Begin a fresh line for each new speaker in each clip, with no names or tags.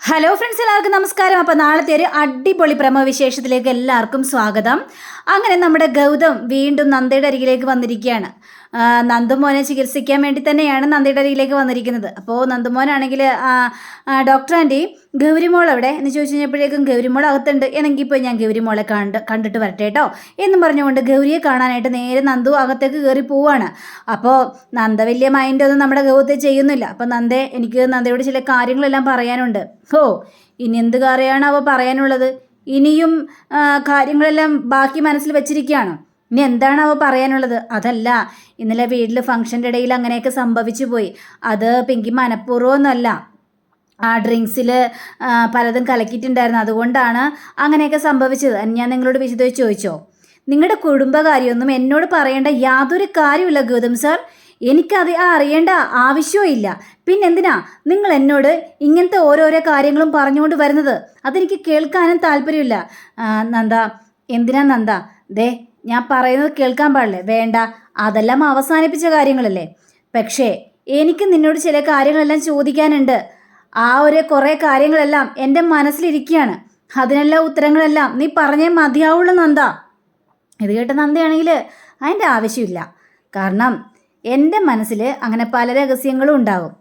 Hello friends എല്ലാവർക്കും നമസ്കാരം. അപ്പോൾ നാളത്തെ ഒരു അടിപൊളി പ്രമവിശേഷത്തിലേക്ക് എല്ലാവർക്കും സ്വാഗതം. അങ്ങനെ നമ്മുടെ ഗൗതം വീണ്ടും നന്ദയുടെ അരികിലേക്ക് വന്നിരിക്കുകയാണ്. നന്ദുമോനെ ചികിത്സിക്കാൻ വേണ്ടി തന്നെയാണ് നന്ദിയുടെ അരിയിലേക്ക് വന്നിരിക്കുന്നത്. അപ്പോൾ നന്ദുമോനാണെങ്കിൽ ഡോക്ടർ ആന്റി ഗൗരിമോൾ അവിടെ എന്ന് ചോദിച്ചു കഴിഞ്ഞപ്പോഴേക്കും ഗൗരിമോൾ അകത്തുണ്ട്. എന്നെങ്കിൽ ഇപ്പോൾ ഞാൻ ഗൗരിമോളെ കണ്ട് കണ്ടിട്ട് വരട്ടെ കേട്ടോ എന്നും പറഞ്ഞുകൊണ്ട് ഗൗരിയെ കാണാനായിട്ട് നേരെ നന്ദു അകത്തേക്ക് കയറി പോവാണ്. അപ്പോൾ നന്ദ വലിയ മൈൻഡൊന്നും നമ്മുടെ ഗൗത്തെ ചെയ്യുന്നില്ല. അപ്പോൾ നന്ദേ എനിക്ക് നന്ദയോട് ചില കാര്യങ്ങളെല്ലാം പറയാനുണ്ട്. ഓ ഇനി എന്ത് കാര്യമാണ് അവ പറയാനുള്ളത്? ഇനിയും കാര്യങ്ങളെല്ലാം ബാക്കി മനസ്സിൽ വെച്ചിരിക്കുകയാണ്. ഇനി അവ പറയാനുള്ളത്? അതല്ല ഇന്നലെ വീട്ടിൽ ഫംഗ്ഷന്റെ ഇടയിൽ അങ്ങനെയൊക്കെ സംഭവിച്ചു പോയി. അത് പിങ്കി മനഃപൂർവമൊന്നുമല്ല. ആ ഡ്രിങ്ക്സിൽ പലതും കലക്കിയിട്ടുണ്ടായിരുന്നു. അതുകൊണ്ടാണ് അങ്ങനെയൊക്കെ സംഭവിച്ചത്. ഞാൻ നിങ്ങളോട് വിശദമായി ചോദിച്ചോ? നിങ്ങളുടെ കുടുംബകാര്യമൊന്നും എന്നോട് പറയേണ്ട യാതൊരു കാര്യമില്ല ഗൗതം സാർ. എനിക്കത് അറിയേണ്ട ആവശ്യവും ഇല്ല പിന്നെന്തിനാ നിങ്ങൾ എന്നോട് ഇങ്ങനത്തെ ഓരോരോ കാര്യങ്ങളും പറഞ്ഞുകൊണ്ട് വരുന്നത്? അതെനിക്ക് കേൾക്കാനും താല്പര്യമില്ല. നന്ദ. എന്തിനാ നന്ദ? ദേ ഞാൻ പറയുന്നത് കേൾക്കാൻ പാടില്ലേ? വേണ്ട. അതെല്ലാം അവസാനിപ്പിച്ച കാര്യങ്ങളല്ലേ? പക്ഷേ എനിക്ക് നിന്നോട് ചില കാര്യങ്ങളെല്ലാം ചോദിക്കാനുണ്ട്. ആ ഒരു കുറേ കാര്യങ്ങളെല്ലാം എന്റെ മനസ്സിലിരിക്കുകയാണ്. അതിനെല്ലാം ഉത്തരങ്ങളെല്ലാം നീ പറഞ്ഞേ മതിയാവുള്ളൂ നന്ദ. ഇത് കേട്ട നന്ദയാണെങ്കിൽ അതിന്റെ ആവശ്യമില്ല. കാരണം എന്റെ മനസ്സിൽ അങ്ങനെ പല രഹസ്യങ്ങളും ഉണ്ടാകും.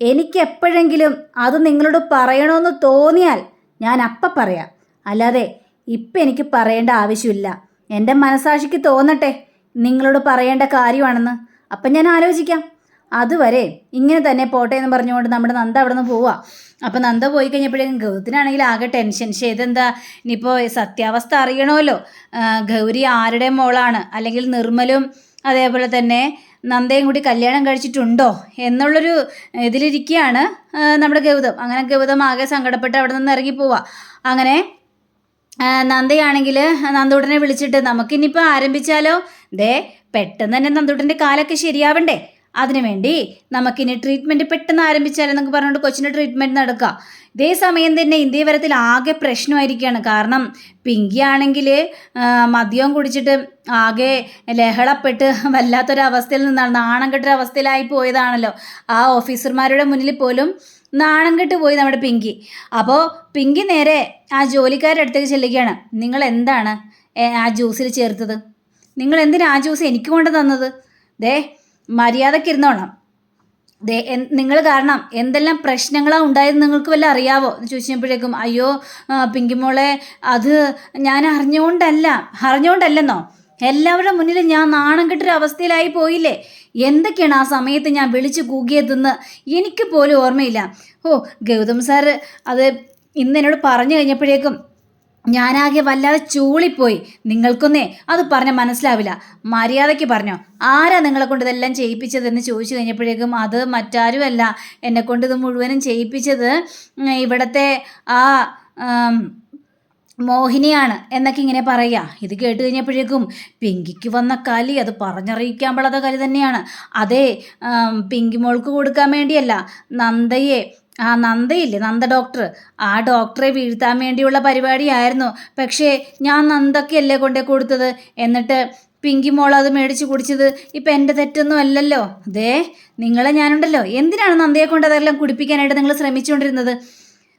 എനിക്ക് എപ്പോഴെങ്കിലും അത് നിങ്ങളോട് പറയണമെന്ന് തോന്നിയാൽ ഞാൻ അപ്പം പറയാം. അല്ലാതെ ഇപ്പം എനിക്ക് പറയേണ്ട ആവശ്യമില്ല. എന്റെ മനസാക്ഷിക്ക് തോന്നട്ടെ നിങ്ങളോട് പറയേണ്ട കാര്യമാണെന്ന്. അപ്പം ഞാൻ ആലോചിക്കാം. അതുവരെ ഇങ്ങനെ തന്നെ പോട്ടെ എന്ന് പറഞ്ഞുകൊണ്ട് നമ്മുടെ നന്ദ അവിടെ നിന്ന് പോവുക അപ്പം നന്ദ പോയി കഴിഞ്ഞപ്പോഴേക്കും ഗൗതത്തിനാണെങ്കിൽ ആകെ ടെൻഷൻ. പക്ഷേ ഇതെന്താ? ഇനിയിപ്പോൾ സത്യാവസ്ഥ അറിയണമല്ലോ. ഗൗരി ആരുടെ മോളാണ്? അല്ലെങ്കിൽ നിർമ്മലും അതേപോലെ തന്നെ നന്ദയും കൂടി കല്യാണം കഴിച്ചിട്ടുണ്ടോ എന്നുള്ളൊരു ഇതിലിരിക്കുകയാണ് നമ്മുടെ ഗൗതം. അങ്ങനെ ഗൗതം ആകെ സങ്കടപ്പെട്ട് അവിടെ നിന്ന് ഇറങ്ങി പോവാ. അങ്ങനെ നന്ദയാണെങ്കിൽ നന്ദൂട്ടനെ വിളിച്ചിട്ട് നമുക്കിനിപ്പോൾ ആരംഭിച്ചാലോ? ദേ പെട്ടെന്ന് തന്നെ നന്ദൂട്ടന്റെ കാലൊക്കെ ശരിയാവണ്ടേ? അതിനുവേണ്ടി നമുക്കിനി ട്രീറ്റ്മെന്റ് പെട്ടെന്ന് ആരംഭിച്ചാലെന്നൊക്കെ പറഞ്ഞുകൊണ്ട് കൊച്ചിന്റെ ട്രീറ്റ്മെന്റ് നടക്കുക ഇതേ സമയം തന്നെ ഇന്ത്യ വരത്തിൽ ആകെ പ്രശ്നമായിരിക്കുകയാണ് കാരണം പിങ്കി ആണെങ്കിൽ മദ്യവും കുടിച്ചിട്ട് ആകെ ലഹളപ്പെട്ട് വല്ലാത്തൊരവസ്ഥയിൽ നിന്നാണ് നാണം കെട്ടൊരവസ്ഥയിലായി പോയതാണല്ലോ. ആ ഓഫീസർമാരുടെ മുന്നിൽ പോലും നാണം കെട്ട് പോയി നമ്മുടെ പിങ്കി. അപ്പോൾ പിങ്കി നേരെ ആ ജോലിക്കാരുടെ അടുത്തേക്ക് ചെല്ലുകയാണ്. നിങ്ങൾ എന്താണ് ആ ജ്യൂസിൽ ചേർത്തത്? നിങ്ങൾ എന്തിനാ ആ ജ്യൂസ് എനിക്ക് കൊണ്ട് തന്നത്? ദേ മര്യാദയ്ക്ക് ഇരുന്നോണം. ദേ നിങ്ങൾ കാരണം എന്തെല്ലാം പ്രശ്നങ്ങളാണ് ഉണ്ടായത് നിങ്ങൾക്ക് വല്ല അറിയാവോ? എന്ന് ചോദിച്ചപ്പോഴേക്കും അയ്യോ പിങ്കിമോളെ പിങ്കി മോളെ അത് ഞാൻ അറിഞ്ഞുകൊണ്ടല്ല അറിഞ്ഞുകൊണ്ടല്ലെന്നോ എല്ലാവരുടെ മുന്നിൽ ഞാൻ നാണം കെട്ടൊരു അവസ്ഥയിലായി പോയില്ലേ? എന്തൊക്കെയാണ് ആ സമയത്ത് ഞാൻ വിളിച്ചു കൂകിയതെന്ന് എനിക്ക് പോലും ഓർമ്മയില്ല. ഓ ഗൗതം സാറ് അത് ഇന്ന് എന്നോട് പറഞ്ഞു കഴിഞ്ഞപ്പോഴേക്കും ഞാനാകെ വല്ലാതെ ചൂളിപ്പോയി. നിങ്ങൾക്കൊന്നേ അത് പറഞ്ഞാൽ മനസ്സിലാവില്ല. മര്യാദയ്ക്ക് പറഞ്ഞോ. ആരാ നിങ്ങളെ കൊണ്ട് ഇതെല്ലാം ചെയ്യിപ്പിച്ചതെന്ന് ചോദിച്ചു കഴിഞ്ഞപ്പോഴേക്കും അത് മറ്റാരുമല്ല. എന്നെ കൊണ്ട് ഇത് മുഴുവനും ചെയ്യിപ്പിച്ചത് ഇവിടത്തെ ആം, മോഹിനിയാണ് എന്നൊക്കെ ഇങ്ങനെ പറയുക. ഇത് കേട്ട് കഴിഞ്ഞപ്പോഴേക്കും പിങ്കിക്ക് വന്ന കലി അത് പറഞ്ഞറിയിക്കാൻ പാടാത്ത കലി തന്നെയാണ്. അതേ പിങ്കി മോൾക്ക് കൊടുക്കാൻ വേണ്ടിയല്ല നന്ദയെ ആ നന്ദയില്ലേ നന്ദ ഡോക്ടർ ആ ഡോക്ടറെ വീഴ്ത്താൻ വേണ്ടിയുള്ള പരിപാടിയായിരുന്നു. പക്ഷേ ഞാൻ നന്ദക്കല്ലേ കൊണ്ടേ കൊടുത്തത്? എന്നിട്ട് പിങ്കി മോൾ അത് മേടിച്ച് കുടിച്ചത് ഇപ്പം എന്റെ തെറ്റൊന്നും അല്ലല്ലോ. അതേ നിങ്ങളെ ഞാനുണ്ടല്ലോ. എന്തിനാണ് നന്ദയെ കൊണ്ട് അതെല്ലാം കുടിപ്പിക്കാനായിട്ട് നിങ്ങൾ ശ്രമിച്ചുകൊണ്ടിരുന്നത്?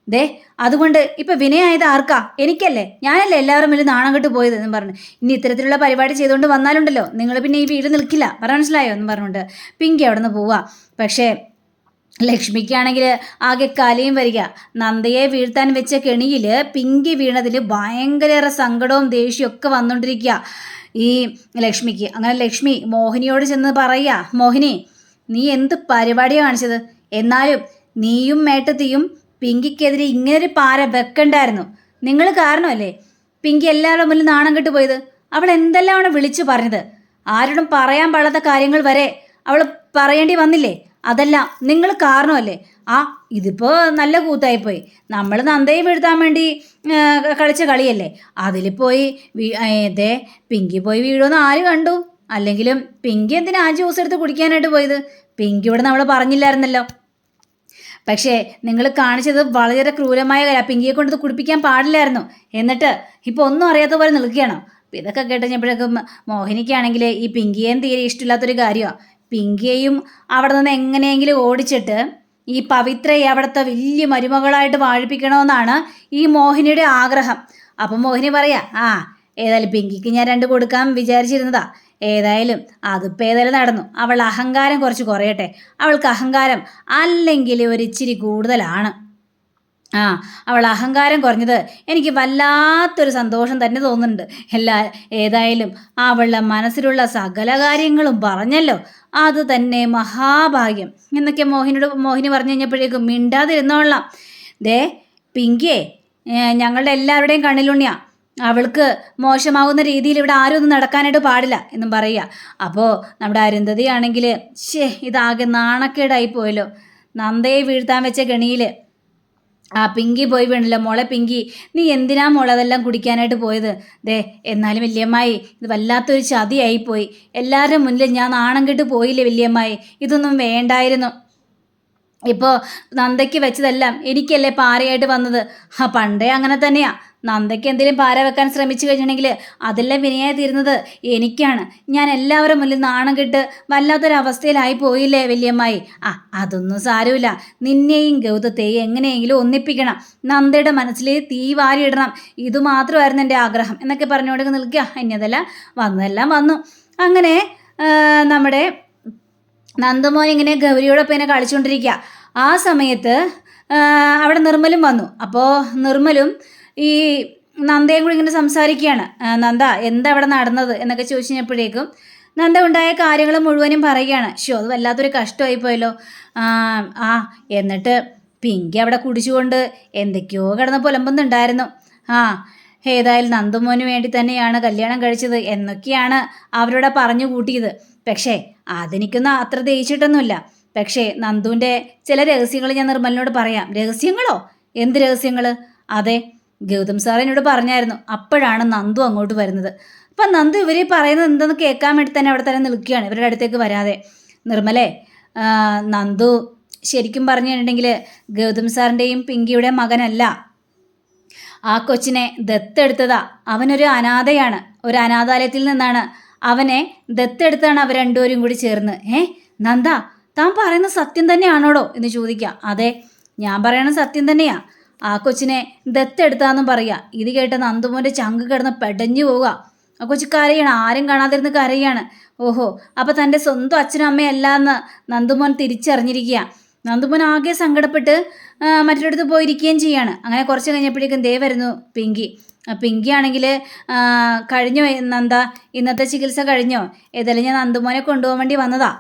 ദേ അതുകൊണ്ട് ഇപ്പൊ വിനയായത് ആർക്കാ? എനിക്കല്ലേ? ഞാനല്ലേ എല്ലാവരും വലിയ നാണം കെട്ട് പോയത് എന്ന് പറഞ്ഞു. ഇനി ഇത്തരത്തിലുള്ള പരിപാടി ചെയ്തുകൊണ്ട് വന്നാലുണ്ടല്ലോ. നിങ്ങൾ പിന്നെ ഈ വീട് നിൽക്കില്ല. പറഞ്ഞ മനസ്സിലായോ എന്ന് പറഞ്ഞുകൊണ്ട്. പിങ്കി അവിടെ നിന്ന് പോവാ. പക്ഷേ ലക്ഷ്മിക്കാണെങ്കിൽ ആകെ കലയും വരിക. നന്ദയെ വീഴ്ത്താൻ വെച്ച കെണിയിൽ പിങ്കി വീണതിൽ ഭയങ്കരേറെ സങ്കടവും ദേഷ്യവും ഒക്കെ വന്നുകൊണ്ടിരിക്കുക ഈ ലക്ഷ്മിക്ക്. അങ്ങനെ ലക്ഷ്മി മോഹിനിയോട് ചെന്ന് പറയുക മോഹിനി നീ എന്ത് പരിപാടിയാണ് കാണിച്ചത്? എന്നാലും നീയും മേട്ടത്തിയും പിങ്കിക്കെതിരെ ഇങ്ങനൊരു പാര വെക്കണ്ടായിരുന്നു. നിങ്ങൾ കാരണമല്ലേ? പിങ്കി എല്ലാവരുടെ മുന്നിൽ നാണം കെട്ട് പോയത്. അവൾ എന്തെല്ലാമാണ് വിളിച്ചു പറഞ്ഞത്? ആരോടും പറയാൻ പാടാത്ത കാര്യങ്ങൾ വരെ അവൾ പറയേണ്ടി വന്നില്ലേ? അതല്ല നിങ്ങൾ കാരണമല്ലേ? ആ ഇതിപ്പോ നല്ല കൂത്തായിപ്പോയി. നമ്മൾ നന്ദയെ വീഴ്ത്താൻ വേണ്ടി കളിച്ച കളിയല്ലേ? അതിൽ പോയി ദേ പിങ്കി പോയി വീഴുമെന്ന് ആര് കണ്ടു? അല്ലെങ്കിലും പിങ്കി എന്തിനാ ആ ജ്യൂസ് എടുത്ത് കുടിക്കാനായിട്ട് പോയത്? പിങ്കി ഇവിടെ നമ്മൾ പറഞ്ഞില്ലായിരുന്നല്ലോ. പക്ഷേ നിങ്ങൾ കാണിച്ചത് വളരെ ക്രൂരമായ കാര്യം. പിങ്കിയെ കൊണ്ട് കുടിപ്പിക്കാൻ പാടില്ലായിരുന്നു. എന്നിട്ട് ഇപ്പോൾ ഒന്നും അറിയാത്ത പോലെ നിൽക്കുകയാണ്. അപ്പം ഇതൊക്കെ കേട്ടുകഴിഞ്ഞപ്പോഴേക്കും മോഹിനിക്കാണെങ്കിൽ ഈ പിങ്കിയേയും തീരെ ഇഷ്ടമില്ലാത്തൊരു കാര്യമാണ് പിങ്കിയെയും അവിടെ നിന്ന് എങ്ങനെയെങ്കിലും ഓടിച്ചിട്ട് ഈ പവിത്രയെ അവിടുത്തെ വലിയ മരുമകളായിട്ട് വാഴിപ്പിക്കണമെന്നാണ് ഈ മോഹിനിയുടെ ആഗ്രഹം. അപ്പം മോഹിനി പറയാ ആ ഏതായാലും പിങ്കിക്ക് ഞാൻ രണ്ട് കൊടുക്കാൻ വിചാരിച്ചിരുന്നതാ. ഏതായാലും അതിപ്പോൾ ഏതായാലും നടന്നു. അവൾ അഹങ്കാരം കുറച്ച് കുറയട്ടെ. അവൾക്ക് അഹങ്കാരം അല്ലെങ്കിൽ ഒരിച്ചിരി കൂടുതലാണ്. ആ അവൾ അഹങ്കാരം കുറഞ്ഞത് എനിക്ക് വല്ലാത്തൊരു സന്തോഷം തന്നെ തോന്നുന്നുണ്ട്. എല്ലാ ഏതായാലും അവളുടെ മനസ്സിലുള്ള സകല കാര്യങ്ങളും പറഞ്ഞല്ലോ. അത് തന്നെ മഹാഭാഗ്യം. എന്നൊക്കെ മോഹിനിയോട് മോഹിനി പറഞ്ഞു കഴിഞ്ഞപ്പോഴേക്കും മിണ്ടാതിരുന്നോളാം. ദേ പിങ്കിയെ ഞങ്ങളുടെ എല്ലാവരുടെയും കണ്ണിലുണ്ണിയാ. അവൾക്ക് മോശമാവുന്ന രീതിയിൽ ഇവിടെ ആരും ഒന്നും നടക്കാനായിട്ട് പാടില്ല എന്നും പറയുക. അപ്പോൾ നമ്മുടെ അരുന്ധതി ആണെങ്കിൽ ഷേ ഇതാകെ നാണക്കേടായി പോയല്ലോ. നന്ദയെ വീഴ്ത്താൻ വെച്ച ഗണിയിൽ ആ പിങ്കി പോയി വീണല്ലോ. മോളെ പിങ്കി നീ എന്തിനാ മോളെ അതെല്ലാം കുടിക്കാനായിട്ട് പോയത്? ദേ എന്നാലും വല്യമ്മായി ഇത് വല്ലാത്തൊരു ചതിയായി പോയി. എല്ലാവരുടെ മുന്നിൽ ഞാൻ നാണം കെട്ട് പോയില്ലേ വല്യമ്മായി? ഇതൊന്നും വേണ്ടായിരുന്നു. ഇപ്പോൾ നന്ദയ്ക്ക് വെച്ചതെല്ലാം എനിക്കല്ലേ പാരയായിട്ട് വന്നത്? ആ പണ്ടേ അങ്ങനെ തന്നെയാ. നന്ദയ്ക്ക് എന്തെങ്കിലും പാര വെക്കാൻ ശ്രമിച്ചു കഴിഞ്ഞിട്ടുണ്ടെങ്കിൽ അതെല്ലാം വിനയായി തീരുന്നത് എനിക്കാണ്. ഞാൻ എല്ലാവരും മുന്നിൽ നാണം കെട്ട് വല്ലാത്തൊരവസ്ഥയിലായി പോയില്ലേ വല്യമ്മായി? ആ അതൊന്നും സാരമില്ല. നിന്നെയും ഗൗതത്തെയും എങ്ങനെയെങ്കിലും ഒന്നിപ്പിക്കണം. നന്ദയുടെ മനസ്സിൽ തീ വാരിയിടണം. ഇത് മാത്രമായിരുന്നു എന്റെ ആഗ്രഹം എന്നൊക്കെ പറഞ്ഞുകൊണ്ട് നിൽക്കുക. ഇനി അതെല്ലാം വന്നതെല്ലാം വന്നു. അങ്ങനെ നമ്മുടെ നന്ദമോൻ ഇങ്ങനെ ഗൗരിയോടൊപ്പം ഇങ്ങനെ കളിച്ചുകൊണ്ടിരിക്കുക. ആ സമയത്ത് അവിടെ നിർമ്മലും വന്നു. അപ്പോൾ നിർമ്മലും ഈ നന്ദയും കൂടി ഇങ്ങനെ സംസാരിക്കുകയാണ്. നന്ദ എന്താ അവിടെ നടന്നത് എന്നൊക്കെ ചോദിച്ചു കഴിഞ്ഞപ്പോഴേക്കും നന്ദ ഉണ്ടായ കാര്യങ്ങൾ മുഴുവനും പറയുകയാണ്. ഷോ അത് വല്ലാത്തൊരു കഷ്ടമായി പോയല്ലോ ആ എന്നിട്ട് പിങ്കി അവിടെ കുടിച്ചുകൊണ്ട് എന്തൊക്കെയോ കിടന്ന് പുലമ്പുന്നുണ്ടായിരുന്നു. ആ ഏതായാലും നന്ദുമോന് വേണ്ടി തന്നെയാണ് കല്യാണം കഴിച്ചത് എന്നൊക്കെയാണ് അവരോട് പറഞ്ഞു കൂട്ടിയത്. പക്ഷേ അതെനിക്കൊന്നും അത്ര ദേഷ്യട്ടൊന്നുമില്ല. പക്ഷേ നന്ദുവിന്റെ ചില രഹസ്യങ്ങൾ ഞാൻ നിർമ്മലിനോട് പറയാം. രഹസ്യങ്ങളോ? എന്ത് രഹസ്യങ്ങൾ? അതെ ഗൗതം സാർ എന്നോട് പറഞ്ഞായിരുന്നു. അപ്പോഴാണ് നന്ദു അങ്ങോട്ട് വരുന്നത്. അപ്പം നന്ദു ഇവർ പറയുന്നത് എന്തെന്ന് കേൾക്കാൻ വേണ്ടി തന്നെ അവിടെ തന്നെ നിൽക്കുകയാണ്. ഇവരുടെ അടുത്തേക്ക് വരാതെ. നിർമ്മലേ നന്ദു ശരിക്കും പറഞ്ഞിട്ടുണ്ടെങ്കിൽ ഗൗതം സാറിന്റെയും പിങ്കിയുടെയും മകനല്ല. ആ കൊച്ചിനെ ദത്തെടുത്തതാ. അവനൊരു അനാഥയാണ്. ഒരു അനാഥാലയത്തിൽ നിന്നാണ് അവനെ ദത്തെടുത്താണ് അവർ രണ്ടുപേരും കൂടി ചേർന്ന്. ഏ നന്ദ താൻ പറയുന്ന സത്യം തന്നെയാണോടോ എന്ന് ചോദിക്കുക. അതെ ഞാൻ പറയണ സത്യം തന്നെയാ. ആ കൊച്ചിനെ ദത്തെടുത്താന്നും പറയുക ഇത് കേട്ട നന്ദുമോന്റെ ചങ്ക് കിടന്ന് പെടഞ്ഞു പോവുക. ആ കൊച്ചു കരയാണ്. ആരും കാണാതിരുന്ന് കരയാണ്. ഓഹോ അപ്പം തന്റെ സ്വന്തം അച്ഛനും അമ്മയല്ല എന്ന് നന്ദുമോൻ തിരിച്ചറിഞ്ഞിരിക്കുക. നന്ദുമോൻ ആകെ സങ്കടപ്പെട്ട് മറ്റൊരിടത്ത് പോയിരിക്കുകയും ചെയ്യാണ്. അങ്ങനെ കുറച്ച് കഴിഞ്ഞപ്പോഴേക്കും ദേ വരുന്നു പിങ്കി. പിങ്കി ആണെങ്കിൽ കഴിഞ്ഞോ നന്ദ? ഇന്നത്തെ ചികിത്സ കഴിഞ്ഞോ? ഏതായാലും ഞാൻ നന്ദുമോനെ കൊണ്ടുപോകാൻ വേണ്ടി വന്നതാ.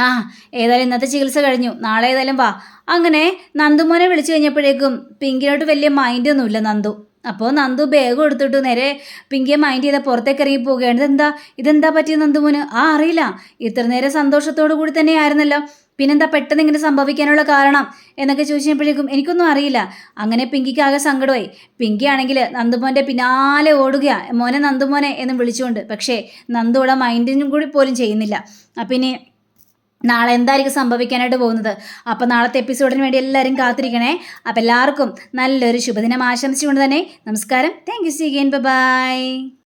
ആ ഏതായാലും ഇന്നത്തെ ചികിത്സ കഴിഞ്ഞു. നാളെ ഏതായാലും വാ. അങ്ങനെ നന്ദുമോനെ വിളിച്ചു കഴിഞ്ഞപ്പോഴേക്കും പിങ്കിനോട്ട് വലിയ മൈൻഡൊന്നുമില്ല നന്ദു. അപ്പോൾ നന്ദു ബാഗ് എടുത്തിട്ട് നേരെ പിങ്കിയെ മൈൻഡ് ചെയ്ത പുറത്തേക്ക് ഇറങ്ങി പോവുകയാണ്. ഇതെന്താ? ഇതെന്താ പറ്റിയ നന്ദുമോന്? ആ അറിയില്ല. ഇത്ര നേരം സന്തോഷത്തോടു കൂടി തന്നെ ആയിരുന്നല്ലോ. പിന്നെന്താ പെട്ടെന്ന് ഇങ്ങനെ സംഭവിക്കാനുള്ള കാരണം എന്നൊക്കെ ചോദിച്ചപ്പോഴേക്കും എനിക്കൊന്നും അറിയില്ല. അങ്ങനെ പിങ്കിക്ക് ആകെ സങ്കടമായി. പിങ്കി ആണെങ്കിൽ നന്ദുമോന്റെ പിന്നാലെ ഓടുകയാ. മോനെ നന്ദുമോനെ എന്ന് വിളിച്ചുകൊണ്ട്. പക്ഷേ നന്ദു മൈൻഡിനും കൂടി പോലും ചെയ്യുന്നില്ല. അപ്പം ഇനി നാളെ എന്തായിരിക്കും സംഭവിക്കാനായിട്ട് പോകുന്നത്? അപ്പോൾ നാളത്തെ എപ്പിസോഡിന് വേണ്ടി എല്ലാവരും കാത്തിരിക്കണേ. അപ്പോൾ എല്ലാവർക്കും നല്ലൊരു ശുഭദിനം ആശംസിച്ചുകൊണ്ട് തന്നെ നമസ്കാരം. Thank you see again bye